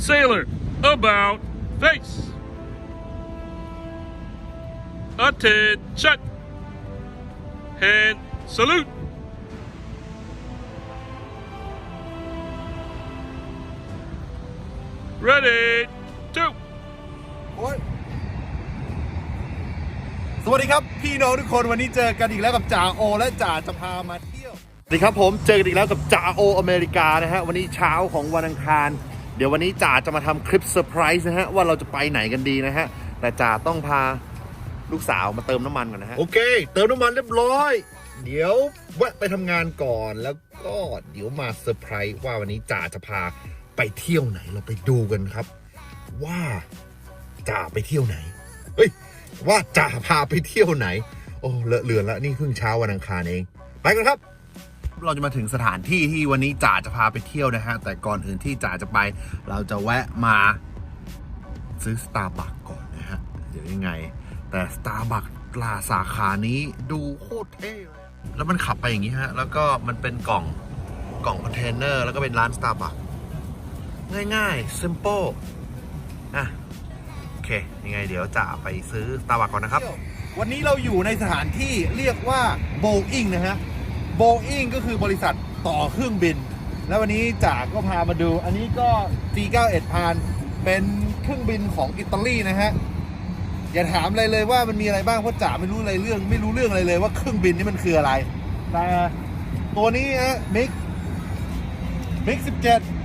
Sailor, about face. Attention. Hand salute. Ready, two. โอ๊ยสวัสดีครับ พี่น้องทุกคนวันนี้เจอกันอีกแล้วกับจ่าโอ และจ่าจะพามาเที่ยว สวัสดีครับผมเจอกันอีกแล้วกับจ่าโออเมริกานะฮะวันนี้เช้าของวันอังคารเดี๋ยววันนี้จ่าจะมาทำคลิปเซอร์ไพรส์นะฮะ ว่าเราจะไปไหนกันดีนะฮะ แต่จ่าต้องพาลูกสาวมาเติมน้ำมันก่อนนะฮะ โอเค เติมน้ำมันเรียบร้อย เดี๋ยวแวะไปทำงานก่อนแล้วก็เดี๋ยวมาเซอร์ไพรส์ว่าวันนี้จ่าจะพาไปเที่ยวไหนเราไปดูกันครับ ว่าจ่าไปเที่ยวไหนเฮ้ยว่าจ่าพาไปเที่ยวไหน โอ้เลอะเลือนล้วนี่เพิ่งเช้าวันอังคารเอง ไปกันครับ เราจะมาถึงสถานที่ที่วันนี้จ่าจะพาไปเที่ยวนะฮะ แต่ก่อนอื่นที่จ่าจะไป เราจะแวะมาซื้อสตาร์บัคก่อนนะฮะ เดี๋ยวยังไง แต่สตาร์บัคลาสาขานี้ดูโคตรเท่เลย แล้วมันขับไปอย่างนี้ฮะ แล้วก็มันเป็นกล่องกล่องคอนเทนเนอร์ แล้วก็เป็นร้านสตาร์บัคง่ายๆ simple อะโอเค ยังไงเดี๋ยวจะไปซื้อสตาร์บัคก่อนนะครับ วันนี้เราอยู่ในสถานที่เรียกว่าโบอิงนะฮะ โบอิงก็คือบริษัทต่อเครื่องบิน แล้ววันนี้จ่าก็พามาดู อันนี้ก็ G91 พานเป็นเครื่องบินของอิตาลีนะฮะ อย่าถามอะไรเลยว่ามันมีอะไรบ้างเพราะจ่าไม่รู้อะไรเรื่อง ไม่รู้เรื่องอะไรเลยว่าเครื่องบินนี่มันคืออะไรแต่ตัวนี้ฮะมิกมิก17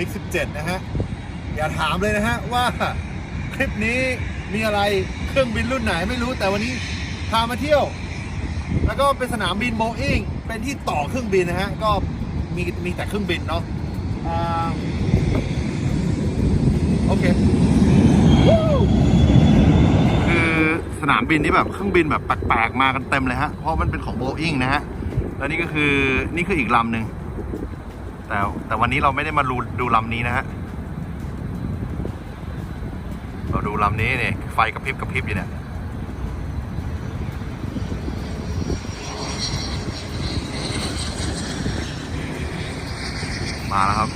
มิก17 นะฮะ อย่าถามเลยนะฮะ ว่าคลิปนี้มีอะไรเครื่องบินรุ่นไหนไม่รู้แต่วันนี้พามาเที่ยว แล้วก็เป็นสนามบินโบอิงเป็นที่ต่อเครื่องบินนะฮะ ก็มีมีแต่เครื่องบินเนาะโอเคคือสนามบินที่แบบเครื่องบินแบบแปลกๆมากันเต็มเลยฮะ เพราะมันเป็นของโบอิงนะฮะ แล้วนี่ก็คือนี่คืออีกลำหนึ่ง แต่แต่วันนี้เราไม่ได้มาดูดูลำนี้นะฮะ เราดูลำนี้เนี่ยไฟกระพริบกระพริบอยู่เนี่ยมาแล้วครับ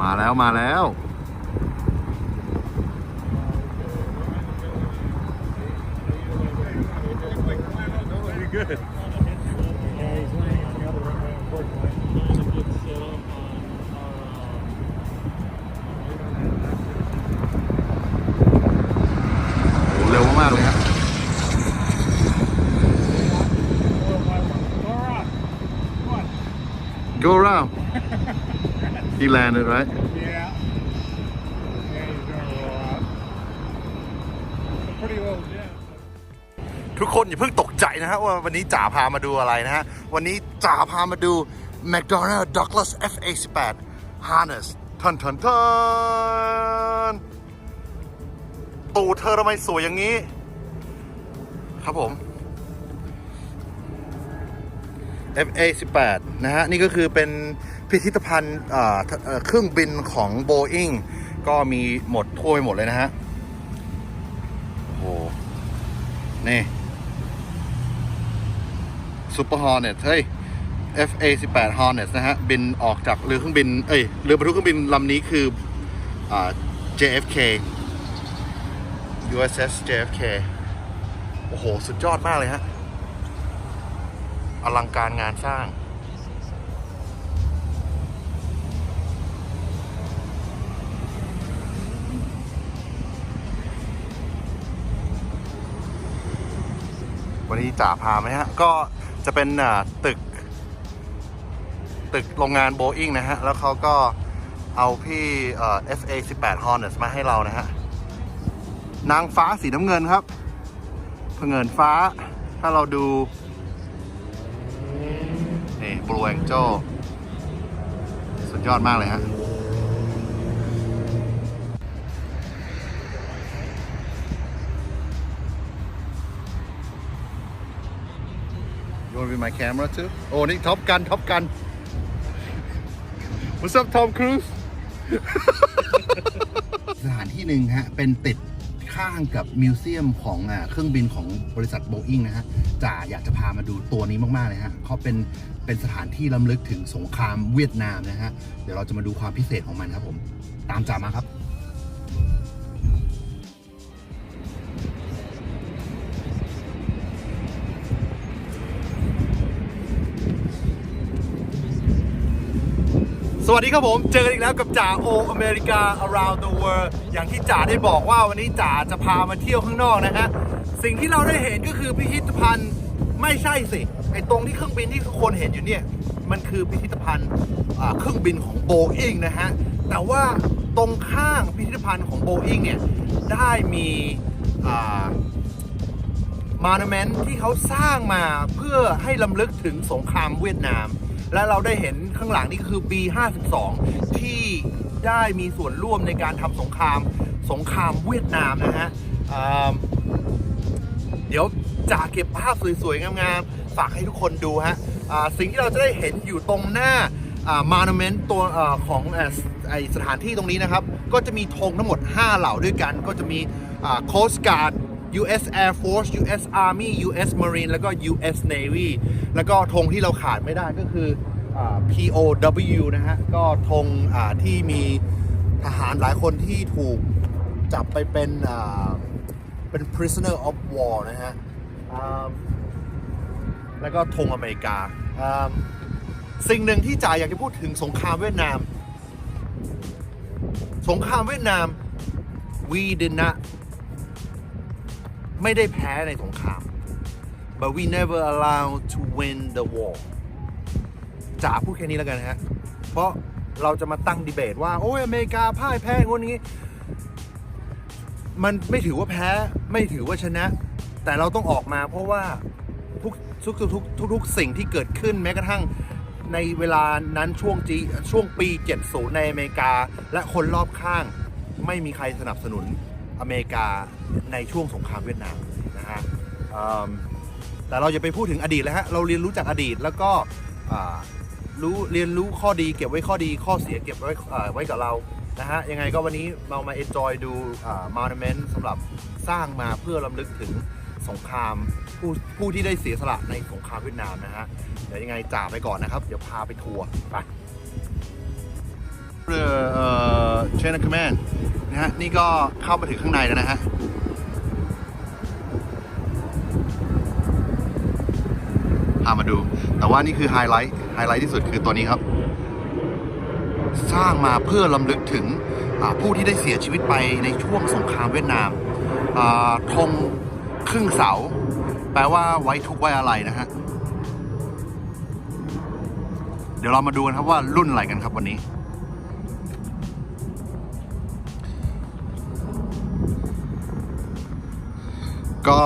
มาแล้วมาแล้ว he landed, right? Yeah. Yeah, he's doing a lot. It's a pretty low jet. ทุกคนอย่าเพิ่งตกใจนะฮะว่าวันนี้จ่าพามาดูอะไรนะฮะ วันนี้จ่าพามาดู McDonnell Douglas FA18 Harness ทันทันทันตูดเธอทำไมสวยอย่างนี้ ครับผม FA18 นะฮะ นี่ก็คือเป็น พิพิธภัณฑ์เครื่องบินของ Boeing ก็มีหมดทั่วไปหมดเลยนะฮะ โอ้โห นี่ Super Hornet เนตเฮ้ย FA 18 Hornet นะฮะ บินออกจากเรือเครื่องบิน เอ้ย เรือบรรทุกเครื่องบินลำนี้คืออ JFK USS JFK โอ้โห สุดยอดมากเลยฮะ อลังการงานสร้าง วันนี้จ่าพาไหมฮะ ก็จะเป็นอ่าตึก ตึกโรงงานโบอิงนะฮะ แล้วเขาก็เอาพี่เอ่อ FA 18 Hornets มาให้เรานะฮะ นางฟ้าสีน้ำเงินครับเผงินฟ้า ถ้าเราดู นี่ Blue Angel สุดยอดมากเลยฮะ You want to be my camera too? โอ้นี่ท็อปกันท็อปกัน What's up Tom Cruise สถานที่หนึ่งฮะ เป็นติดข้างกับมิวเซียมของอ่าเครื่องบินของบริษัทโบอิงนะฮะจ่าอยากจะพามาดูตัวนี้มาก ๆ เลยฮะเขาเป็นเป็นสถานที่ล้ำลึกถึงสงครามเวียดนามนะฮะ เดี๋ยวเราจะมาดูความพิเศษของมันครับผม ตามจ่ามาครับ วัสดีครับผม เจอกันอีกแล้วกับจ่าโออเมริกา around the world อย่างที่จ่าได้บอกว่าวันนี้จ่าจะพามาเที่ยวข้างนอกนะฮะ สิ่งที่เราได้เห็นก็คือพิพิธภัณฑ์ไม่ใช่สิ ไอตรงที่เครื่องบินที่ทุกคนเห็นอยู่เนี่ย มันคือพิพิธภัณฑ์เครื่องบินของโบอิงนะฮะ แต่ว่าตรงข้างพิพิธภัณฑ์ของโบอิงเนี่ย ได้มีมาร์นเมนต์ที่เขาสร้างมาเพื่อให้ลำลึกถึงสงครามเวียดนาม และเราได้เห็นข้างหลังนี่คือ B52 ที่ได้มีส่วนร่วมในการทำสงครามสงครามเวียดนามนะฮะเดี๋ยวจะเก็บภาพสวยๆ งามๆ ฝากให้ทุกคนดูฮะสิ่งที่เราจะได้เห็นอยู่ตรงหน้ามาร์นเมนต์ตัวอของไอสถานที่ตรงนี้นะครับ ก็จะมีธงทั้งหมด 5 เหล่าด้วยกัน ก็จะมีโคสการ์ด US Air Force US Army US Marine แล้วก็ US Navy แล้วก็ธงที่เราขาดไม่ได้ก็คืออ POW นะฮะ ก็ธงที่มีทหารหลายคนที่ถูกจับไปเป็นเป็น prisoner of war นะฮะ แล้วก็ธงอเมริกา สิ่งหนึ่งที่จ่ายอยากจะพูดถึงสงครามเวียดนาม สงครามเวียดนาม we did not ไม่ได้แพ้ในสงคราม but we never allow to win the war จ๋าพูดแค่นี้แล้วกันนะฮะ เพราะเราจะมาตั้งดีเบตว่า โอ้ยอเมริกาพ่ายแพ้คนนี้ มันไม่ถือว่าแพ้ ไม่ถือว่าชนะ แต่เราต้องออกมาเพราะว่าทุกทุกทุกทุกทุกสิ่งที่เกิดขึ้นแม้กระทั่งในเวลานั้นช่วงจีช่วงปี 70 ในอเมริกา และคนรอบข้างไม่มีใครสนับสนุน อเมริกาในช่วงสงครามเวียดนามนะฮะแต่เราอย่าไปพูดถึงอดีตแล้วฮะเราเรียนรู้จากอดีตแล้วก็รู้เรียนรู้ข้อดีเก็บไว้ข้อดีข้อเสียเก็บไว้ไว้กับเรานะฮะยังไงก็วันนี้เรามา enjoy ดูม o น u m e n t สำหรับสร้างมาเพื่อรำลึกถึงสงครามผู้ผู้ที่ได้เสียสละในสงครามเวียดนามนะฮะเดี๋ยวยังไงจ่าไปก่อนนะครับ เดี๋ยวพาไปทัวร์ไป เรือเอ่อ chain of command นะฮะ นี่ก็เข้ามาถึงข้างในแล้วนะฮะ พามาดู แต่ว่านี่คือไฮไลท์ ไฮไลท์ที่สุดคือตัวนี้ครับ สร้างมาเพื่อลำลึกถึงผู้ที่ได้เสียชีวิตไปในช่วงสงครามเวียดนามธงครึ่งเสา แปลว่าไว้ทุกไว้อะไรนะฮะ เดี๋ยวเรามาดูกันครับว่ารุ่นอะไรกันครับวันนี้ ก็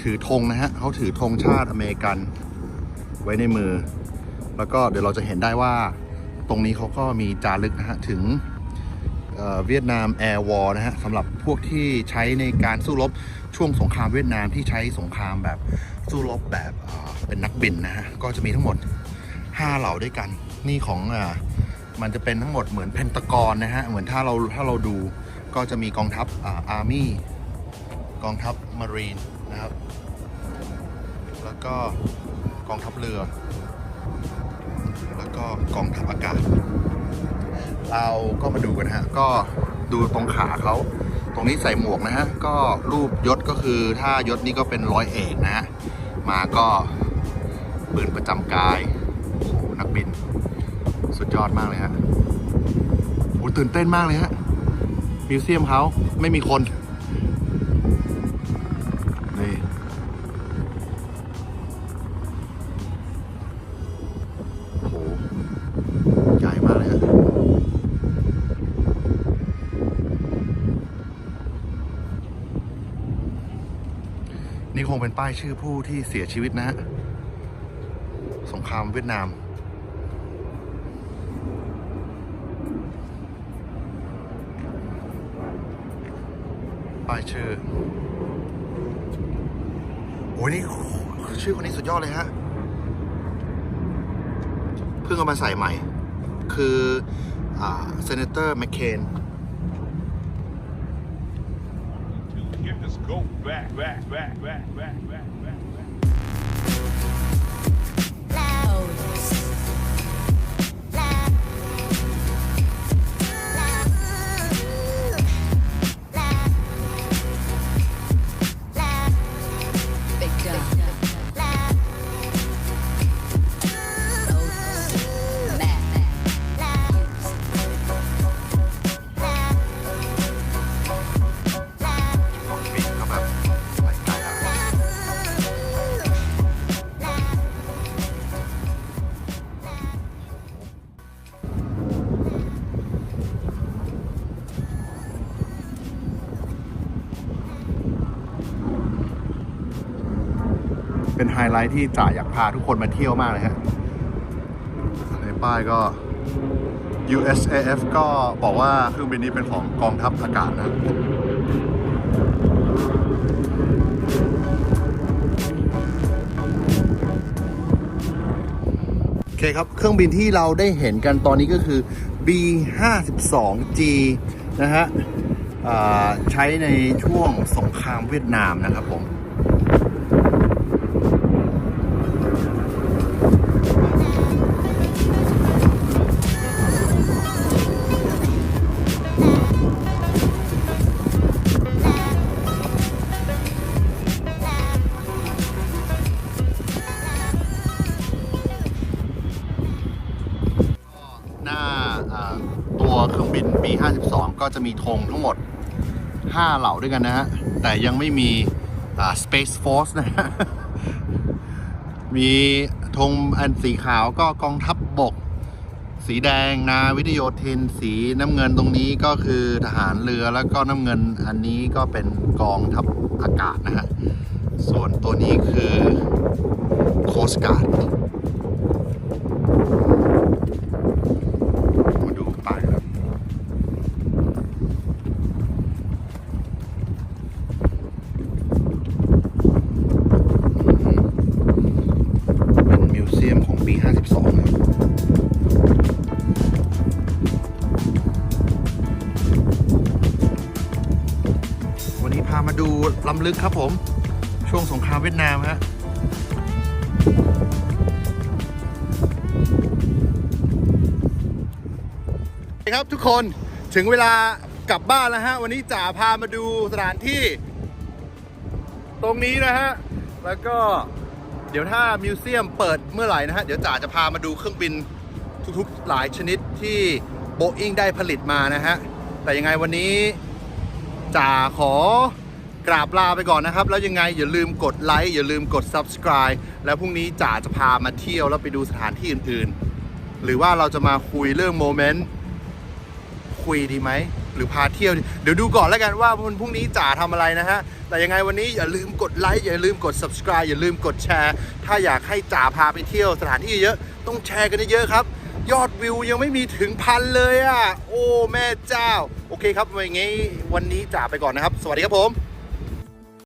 ถือธงนะฮะเขาถือธงชาติอเมริกันไว้ในมือ แล้วก็เดี๋ยวเราจะเห็นได้ว่าตรงนี้เขาก็มีจารึกนะฮะถึงเวียดนามแอร์วอร์นะฮะสำหรับพวกที่ใช้ในการสู้รบช่วงสงครามเวียดนามที่ใช้สงครามแบบสู้รบแบบเป็นนักบินนะฮะก็จะมีทั้งหมด 5 เหล่าด้วยกันนี่ของอมันจะเป็นทั้งหมดเหมือนเพนตากอนนะฮะเหมือนถ้าเราถ้าเราดูก็จะมีกองทัพอาร์มี่ กองทัพมารีนนะครับ แล้วก็กองทัพเรือ แล้วก็กองทัพอากาศ เราก็มาดูกันฮะ ก็ดูตรงขาเขา ตรงนี้ใส่หมวกนะฮะ ก็รูปยศก็คือถ้ายศนี้ก็เป็นร้อยเอกนะฮะ มาก็ปืนประจำกายโอ้โหนักบิน สุดยอดมากเลยฮะโอ้ตื่นเต้นมากเลยฮะ มิวเซียมเขาไม่มีคน งเป็นป้ายชื่อผู้ที่เสียชีวิตนะฮะ สงครามเวียดนาม ป้ายชื่อ โอ้ยนี่ชื่อคนนี้สุดยอดเลยฮะ เพิ่งเอามาใส่ใหม่ คือเซเนเตอร์แมคเคน Get this go back, back, back, back, back, back, back, back. Big ไฮไลท์ที่จ่าอยากพาทุกคนมาเที่ยวมากเลยฮะในป้ายก็ USAF ก็บอกว่าเครื่องบินนี้เป็นของกองทัพอากาศนะโอเคครับ เครื่องบินที่เราได้เห็นกันตอนนี้ก็คือ B52G นะฮะใช้ในช่วงสงครามเวียดนามนะครับผม มีธงทั้งหมด 5 เหล่าด้วยกันนะฮะ แต่ยังไม่มี Space Force นะฮะ มีธงอันสีขาวก็กองทัพบบก สีแดงนาวิทยโยธิน สีน้ำเงินตรงนี้ก็คือทหารเรือแล้วก็น้ำเงินอันนี้ก็เป็นกองทัพอากาศนะฮะ ส่วนตัวนี้คือโคสการ์ด ลึกครับผม ช่วงสงครามเวียดนามฮะครับทุกคนถึงเวลากลับบ้านแล้วฮะ วันนี้จ๋าพามาดูสถานที่ ตรงนี้นะฮะ แล้วก็เดี๋ยวถ้ามิวเซียมเปิดเมื่อไหร่นะฮะ เดี๋ยวจ๋าจะพามาดูเครื่องบินทุกๆหลายชนิดที่โบอิงได้ผลิตมานะฮะ แต่ยังไงวันนี้จ๋าขอ กราบลาไปก่อนนะครับ แล้วยังไงอย่าลืมกดไลค์อย่าลืมกด subscribe แล้วพรุ่งนี้จ๋าจะพามาเที่ยวแล้วไปดูสถานที่อื่นๆ หรือว่าเราจะมาคุยเรื่องโมเมนต์คุยดีไหมหรือพาเที่ยว เดี๋ยวดูก่อนแล้วกันว่าวันพรุ่งนี้จ๋าทำอะไรนะฮะ แต่ยังไงวันนี้อย่าลืมกดไลค์อย่าลืมกด subscribe อย่าลืมกดแชร์ ถ้าอยากให้จ๋าพาไปเที่ยวสถานที่เยอะต้องแชร์กันเยอะๆครับ ยอดวิวยังไม่มีถึงพันเลยอะ โอ้แม่เจ้า โอเคครับอย่างงี้วันนี้จ๋าไปก่อนนะครับ สวัสดีครับผม